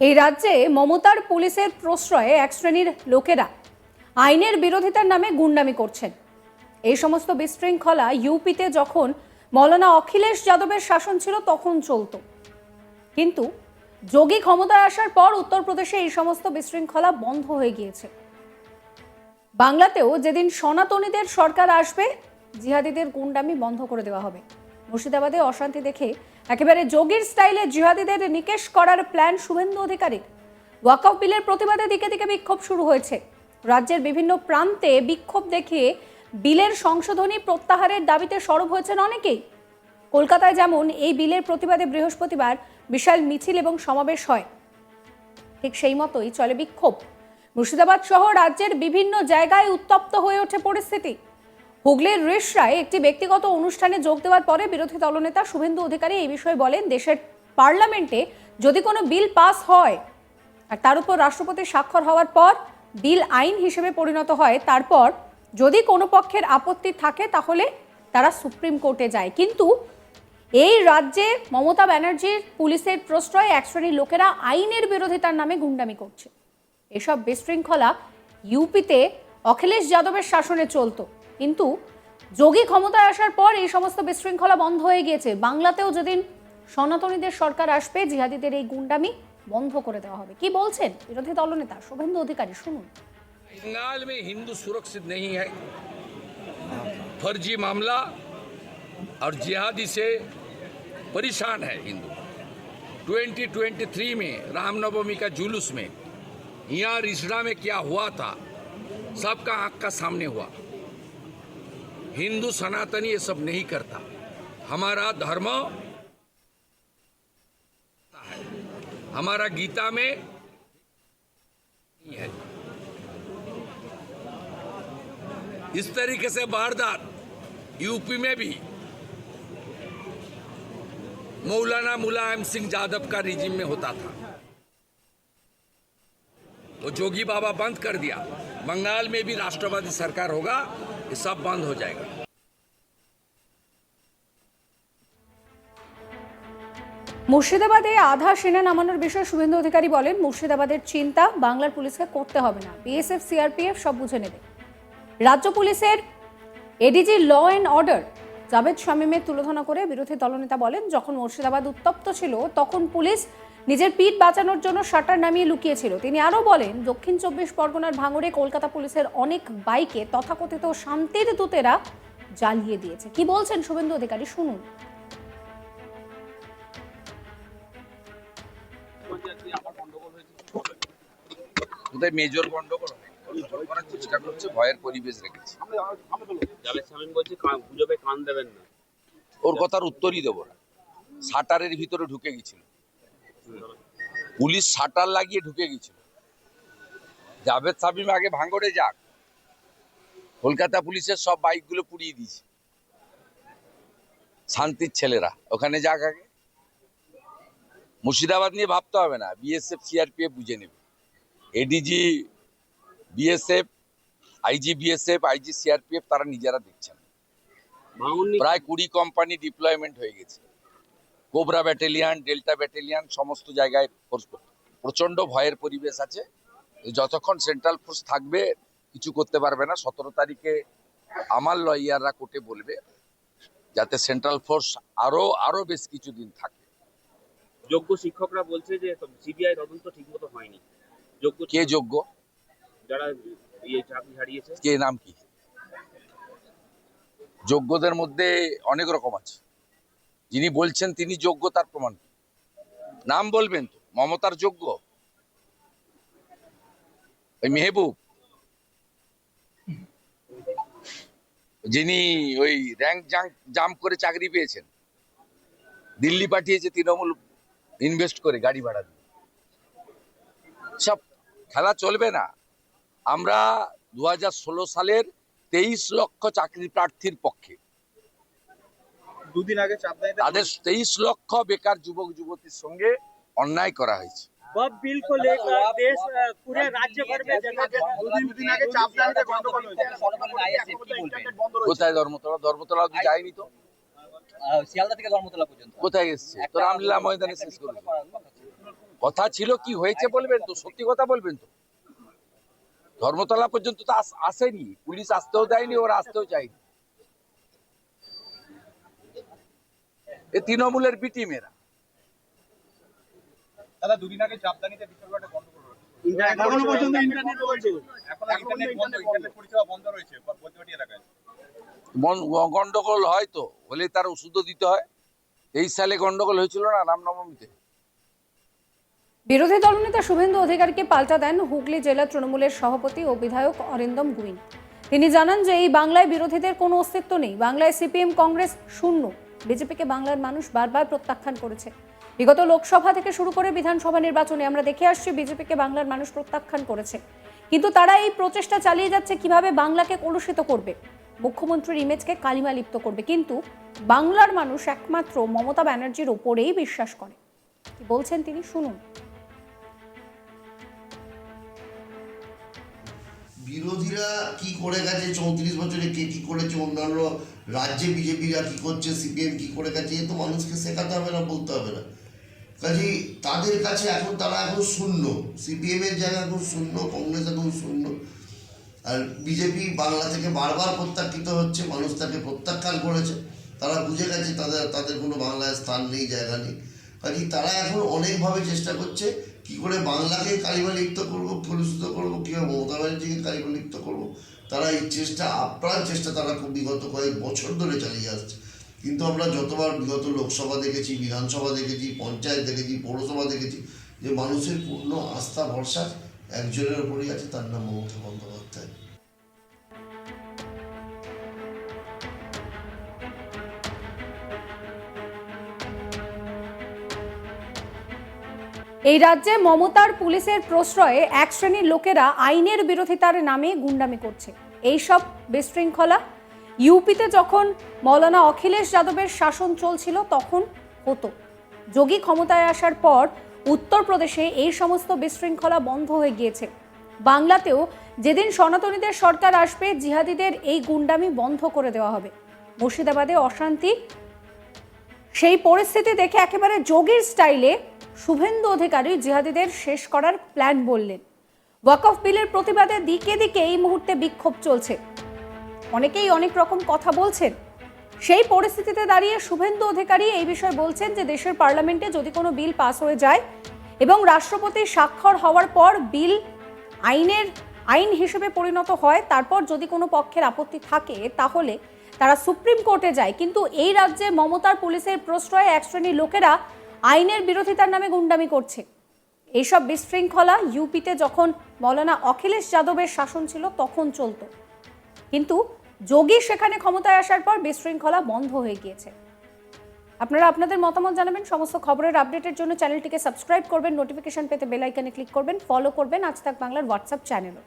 এই রাজ্যে মমতার পুলিশের প্রশ্রয়ে এক শ্রেণির লোকেরা আইনের বিরোধিতার নামে গুন্ডামি করছেন। এই সমস্ত বিশৃঙ্খলা ইউপিতে যখন মৌলানা অখিলেশ যাদবের শাসন ছিল তখন চলতো। কিন্তু যোগী ক্ষমতায় আসার পর উত্তরপ্রদেশে এই সমস্ত বিশৃঙ্খলা বন্ধ হয়ে গিয়েছে। বাংলাতেও যেদিন সনাতনীদের সরকার আসবে, জিহাদিদের গুন্ডামি বন্ধ করে দেওয়া হবে। মুর্শিদাবাদে অশান্তি দেখে একেবারে যোগীর স্টাইলে জিহাদিদের নিকেশ করার প্ল্যান শুভেন্দু অধিকারীর ওয়াকআউট বিলের প্রতিবাদে দিকে দিকে বিক্ষোভ শুরু হয়েছে। রাজ্যের বিভিন্ন প্রান্তে বিক্ষোভ দেখিয়ে বিলের সংশোধনী প্রত্যাহারের দাবিতে সরব হয়েছেন অনেকেই। কলকাতায় যেমন এই বিলের প্রতিবাদে বৃহস্পতিবার বিশাল মিছিল এবং সমাবেশ হয়। ঠিক সেই মতোই চলে বিক্ষোভ। মুর্শিদাবাদ সহ রাজ্যের বিভিন্ন জায়গায় উত্তপ্ত হয়ে ওঠে পরিস্থিতি। হুগলির রিসরায় একটি ব্যক্তিগত অনুষ্ঠানে যোগ দেওয়ার পরে বিরোধী দলনেতা শুভেন্দু অধিকারী এই বিষয়ে বলেন, দেশের পার্লামেন্টে যদি কোনো বিল পাস হয় আর তার উপর রাষ্ট্রপতির স্বাক্ষর হওয়ার পর বিল আইন হিসেবে পরিণত হয়, তারপর যদি কোনো পক্ষের আপত্তি থাকে তাহলে তারা সুপ্রিম কোর্টে যায়। কিন্তু এই রাজ্যে মমতা ব্যানার্জির পুলিশের প্রশ্রয়ে এক শ্রেণির লোকেরা আইনের বিরোধিতার নামে গুন্ডামি করছে। এসব বিশৃঙ্খলা ইউপিতে অখিলেশ যাদবের শাসনে চলতো। কিন্তু যোগী ক্ষমতায় আসার পর এই সমস্ত বিশৃঙ্খলা বন্ধ হয়ে গিয়েছে বাংলাতেও যেদিন সনাতনীদের সরকার আসবে জিহাদিদের এই গুন্ডামি বন্ধ করে দেওয়া হবে কি বলছেন বিরোধী দলনেতা শুভেন্দু অধিকারী শুনুন बंगाल में हिंदू सुरक्षित नहीं है फर्जी मामला और जिहादी से परेशान है हिंदू 2023 में रामनवमी का जुलूस में यहाँ रिसड़ा में क्या हुआ था सबका आंख का सामने हुआ हिंदू सनातनी ये सब नहीं करता। हमारा धर्म है हमारा गीता में है। इस तरीके से वारदात यूपी में भी। मौलाना मुलायम सिंह यादव का रिजिम में होता था। वो जोगी बाबा बंद कर दिया। बंगाल में भी राष्ट्रवादी सरकार होगा। ये सब बंद हो जाएगा মুর্শিদাবাদে আধা সেনা নামানোর বিষয়ে শুভেন্দু অধিকারী বলেন মুর্শিদাবাদের চিন্তা বাংলার পুলিশকে করতে হবে না বিএসএফ সিআরপিএফ সব বুঝে নেবে রাজ্য পুলিশের ADG law and order Javed শামীমের তুলোধনা করে বিরোধী দলনেতা বলেন যখন মুর্শিদাবাদ উত্তপ্ত ছিল তখন পুলিশ নিজের পিঠ বাঁচানোর জন্য শাটার নামিয়ে লুকিয়েছিল। তিনি আরও বলেন দক্ষিণ চব্বিশ পরগনার ভাঙড়ে কলকাতা পুলিশের অনেক বাইকে তথাকথিত শান্তির দূতেরা জ্বালিয়ে দিয়েছে। কি বলছেন শুভেন্দু অধিকারী? শুনুন। কোথায় মেজর গন্ডগোল? করার চেষ্টা করছে ভয়ের পরিবেশ রেখেছে। বলছে গুজবে কান দেবেন না। ওর কথার উত্তরই দেবো না। শাটারের ভিতরে ঢুকে গেছিল। পুলিশ শাটার লাগিয়ে ঢুকে গেছিল। জাভেদ সাবিম আগে ভাঙড়ে যাক। কলকাতা পুলিশের সব বাইকগুলো পুড়িয়ে দিয়েছে। শান্তির ছেলেরা ওখানে যাক আগে। মুর্শিদাবাদ নিয়ে ভাবতে হবে না বিএসএফ সিআরপিএফ বুঝে নেবে। ADG BSF IG BSF IG CRPF তারা নিজেরা দেখছেন। প্রায় কুড়ি কোম্পানি ডিপ্লয়মেন্ট হয়ে গেছে। কোবরা ব্যাটালিয়ান ডেল্টা ব্যাটালিয়ান সমস্ত জায়গায় ফোর্স প্রচণ্ড ভয়ের পরিবেশ আছে। যতক্ষণ সেন্ট্রাল ফোর্স থাকবে কিছু করতে পারবে না। সতেরো তারিখে আমার লয়াররা কোর্টে বলবে যাতে সেন্ট্রাল ফোর্স আরও আরও বেশ কিছু দিন থাকে। যোগ্য শিক্ষকরা বলছে যে সিবিআই তদন্ত ঠিকমতো হয়নি। যোগ্য কে যোগ্য? যারা ইয়ে চাকরি হারিয়েছে। কে নাম কি? যোগ্যদের মধ্যে অনেক রকম আছে। যিনি বলছেন তিনি যোগ্য, তার প্রমাণ নাম বলবেন তো, মমতার যোগ্য? ওই মেহবুব? যিনি ওই র্যাঙ্ক জাম্প করে চাকরি পেয়েছেন। দিল্লি পাঠিয়েছে তৃণমূল ইনভেস্ট করে গাড়ি ভাড়া দিয়ে। সব খেলা চলবে না। আমরা দু হাজার ষোলো সালের তেইশ লক্ষ চাকরি প্রার্থীর পক্ষে দুদিন আগে চাঁদনাইতে তাদের তেইশ লক্ষ বেকার যুবক যুবতীর সঙ্গে অন্যায় করা হয়েছে वह बिल को लेकर देश अ, पूरे राज्य भर में जगह जगह দুদিন দুদিন আগে চাঁদনাইতে গন্ডগোল হয়েছে কোথায় ধর্মতলা ধর্মতলা অব্দি যায়নি তো শিয়ালদা থেকে ধর্মতলা পর্যন্ত কোথায় এসছে তো রামলীলা ময়দানে শেষ করেছে কথা ছিল কি হয়েছে বলবেন তো সত্যি কথা বলবেন তো ধর্মতলা পর্যন্ত তো আস- আসেনি পুলিশ আসতেও দেয়নি ওরা আসতেও চায়নি এ তৃণমূলের বিটি মেয়েরা। দাদা দুদিন আগে চাপদানিতে বিশাল একটা গন্ডগোল এখনও পর্যন্ত ইন্টারনেট এখন ইন্টারনেট বন্ধ ইন্টারনেট পরিষেবা বন্ধ রয়েছে বজবাটি এলাকায়। গন্ডগোল হয় তো হলে তার ওষুধও দিতে হয়। তেইশ সালে গন্ডগোল হয়েছিল না রামনবমীতে? বিরোধী দলনেতা শুভেন্দু অধিকারীকে পাল্টা দেন হুগলি জেলা তৃণমূলের সভাপতি ও বিধায়ক অরিন্দম গুইন। তিনি জানান যে এই বাংলায় বিরোধীদের কোনো অস্তিত্ব নেই। বাংলায় সিপিএম কংগ্রেস শূন্য। বিজেপিকে বাংলার মানুষ বারবার প্রত্যাখ্যান করেছে। বিগত লোকসভা থেকে শুরু করে বিধানসভা নির্বাচনে আমরা দেখে আসছি বিজেপিকে বাংলার মানুষ প্রত্যাখ্যান করেছে। কিন্তু তারা এই প্রচেষ্টা চালিয়ে যাচ্ছে কীভাবে বাংলাকে কলুষিত করবে? মুখ্যমন্ত্রীর ইমেজকে কালিমা লিপ্ত করবে। কিন্তু বাংলার মানুষ একমাত্র মমতা ব্যানার্জির ওপরেই বিশ্বাস করে। বলছেন তিনি? শুনুন। বিরোধীরা কি করে গেছে? চৌত্রিশ বছরে কে কি করেছে? অন্যান্য রাজ্যে বিজেপিরা কি করছে? সিপিএম কি করে গেছে? এ তো মানুষকে শেখাতে হবে না, বলতে হবে না। কাজেই তাদের কাছে এখন, তারা এখন শূন্য। সিপিএম এর জায়গা এখন শূন্য, কংগ্রেস এখন শূন্য। আর বিজেপি বাংলা থেকে বারবার প্রত্যাখ্যিত হচ্ছে, মানুষ তাকে প্রত্যাখ্যান করেছে। তারা বুঝে গেছে, তাদের তাদের কোনো বাংলায় স্থান নেই, জায়গা নেই। কাজেই তারা এখন অনেকভাবে চেষ্টা করছে কি করে বাংলাকে কালিমা লিপ্ত করব কলুষিত করব কীভাবে মমতা ব্যানার্জিকে কালিমা লিপ্ত করব? তারা এই চেষ্টা, আপ্রাণ চেষ্টা তারা খুব বিগত কয়েক বছর ধরে চালিয়ে আসছে। কিন্তু আমরা যতবার বিগত লোকসভা দেখেছি, বিধানসভা দেখেছি, পঞ্চায়েত দেখেছি, পৌরসভা দেখেছি, যে মানুষের পূর্ণ আস্থা, ভরসা একজনের ওপরই আছে, তার নাম মমতা বন্দ্যোপাধ্যায়। এই রাজ্যে মমতার পুলিশের প্রশ্রয়ে এক শ্রেণির লোকেরা আইনের বিরোধিতার নামে গুন্ডামি করছে। এইসব বিশৃঙ্খলা? ইউপিতে যখন মৌলানা অখিলেশ যাদবের শাসন চলছিল, তখন হতো। যোগী ক্ষমতায় আসার পর উত্তরপ্রদেশে এই সমস্ত বিশৃঙ্খলা বন্ধ হয়ে গিয়েছে। বাংলাতেও যেদিন সনাতনীদের সরকার আসবে, জিহাদিদের এই গুন্ডামি বন্ধ করে দেওয়া হবে। মুর্শিদাবাদে অশান্তি। সেই পরিস্থিতি দেখে একেবারে যোগীর স্টাইলে শুভেন্দু অধিকারী জিহাদিদের শেষ করার প্ল্যান বললেন। ওয়াকফ বিলের প্রতিবাদে দিকে দিকে এই মুহূর্তে বিক্ষোভ চলছে। অনেকেই অনেক রকম কথা বলছেন। সেই পরিস্থিতিতে দাঁড়িয়ে শুভেন্দু অধিকারী এই বিষয়ে বলছেন যে, দেশের পার্লামেন্টে যদি কোনো বিল পাস হয়ে যায় এবং রাষ্ট্রপতি স্বাক্ষর হওয়ার পর বিল আইনের আইন হিসেবে পরিণত হয়, তারপর যদি কোনো পক্ষের আপত্তি থাকে, তাহলে তারা সুপ্রিম কোর্টে যায়। কিন্তু এই রাজ্যে মমতার পুলিশের প্রশ্রয়ে এক শ্রেণির লোকেরা আইনের বিরোধিতার নামে গুন্ডামি করছে। এইসব বিশৃঙ্খলা ইউপিতে যখন মৌলানা অখিলেশ যাদবের শাসন ছিল, তখন চলতো। কিন্তু যোগী সেখানে ক্ষমতায় আসার পর বিশৃঙ্খলা বন্ধ হয়ে গিয়েছে। আপনারা আপনাদের মতামত জানাবেন, সমস্ত খবরের আপডেটের জন্য চ্যানেলটিকে সাবস্ক্রাইব করবেন, নোটিফিকেশন পেতে বেল আইকনে ক্লিক করবেন, ফলো করবেন। আজ তাক বাংলার হোয়াটসঅ্যাপ চ্যানেলও।